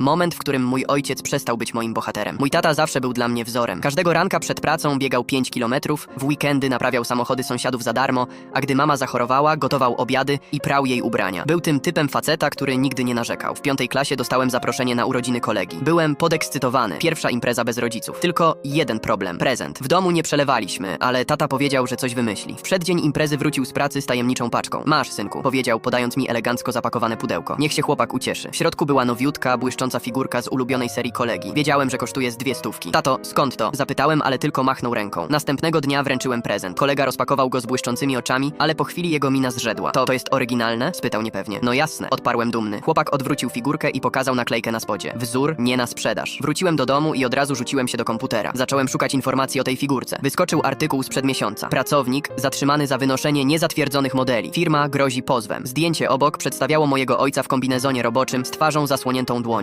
Moment, w którym mój ojciec przestał być moim bohaterem. Mój tata zawsze był dla mnie wzorem. Każdego ranka przed pracą biegał 5 kilometrów, w weekendy naprawiał samochody sąsiadów za darmo, a gdy mama zachorowała, gotował obiady i prał jej ubrania. Był tym typem faceta, który nigdy nie narzekał. W piątej klasie dostałem zaproszenie na urodziny kolegi. Byłem podekscytowany. Pierwsza impreza bez rodziców. Tylko jeden problem. Prezent. W domu nie przelewaliśmy, ale tata powiedział, że coś wymyśli. W przeddzień imprezy wrócił z pracy z tajemniczą paczką. Masz, synku, powiedział, podając mi elegancko zapakowane pudełko. Niech się chłopak ucieszy. W środku była nowiutka, błyszcząca figurka z ulubionej serii kolegi. Wiedziałem, że kosztuje z dwie stówki. Tato, skąd to? Zapytałem, ale tylko machnął ręką. Następnego dnia wręczyłem prezent. Kolega rozpakował go z błyszczącymi oczami, ale po chwili jego mina zrzedła. To, to jest oryginalne? Spytał niepewnie. No jasne, odparłem dumny. Chłopak odwrócił figurkę i pokazał naklejkę na spodzie. Wzór nie na sprzedaż. Wróciłem do domu i od razu rzuciłem się do komputera. Zacząłem szukać informacji o tej figurce. Wyskoczył artykuł sprzed miesiąca. Pracownik zatrzymany za wynoszenie niezatwierdzonych modeli. Firma grozi pozwem. Zdjęcie obok przedstawiało mojego ojca w kombinezonie roboczym z twarzą zasłoniętą dłonią.